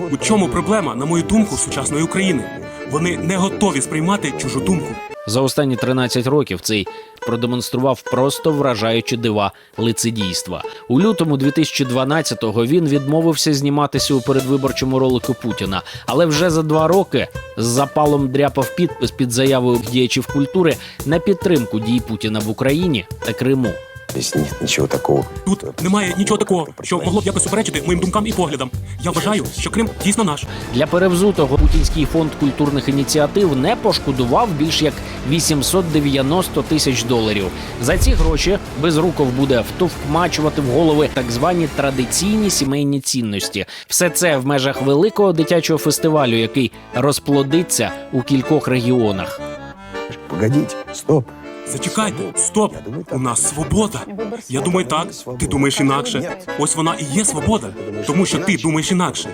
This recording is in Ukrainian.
У чому проблема, на мою думку, сучасної України? Вони не готові сприймати чужу думку. За останні 13 років цей продемонстрував просто вражаючі дива лицедійства. У лютому 2012-го він відмовився зніматися у передвиборчому ролику Путіна, але вже за два роки з запалом дряпав підпис під заявою діячів культури на підтримку дій Путіна в Україні та Криму. Здесь нет такого. Тут немає нічого такого, що могло б якось суперечити моїм думкам і поглядам. Я вважаю, що Крим дійсно наш. Для перевзутого путінський фонд культурних ініціатив не пошкодував більш як 890 тисяч доларів. За ці гроші Безруков буде втовкмачувати в голови так звані традиційні сімейні цінності. Все це в межах великого дитячого фестивалю, який розплодиться у кількох регіонах. Погодите, стоп. Зачекайте, стоп! У нас свобода. Я думаю так, ти думаєш інакше. Ось вона і є свобода, тому що ти думаєш інакше.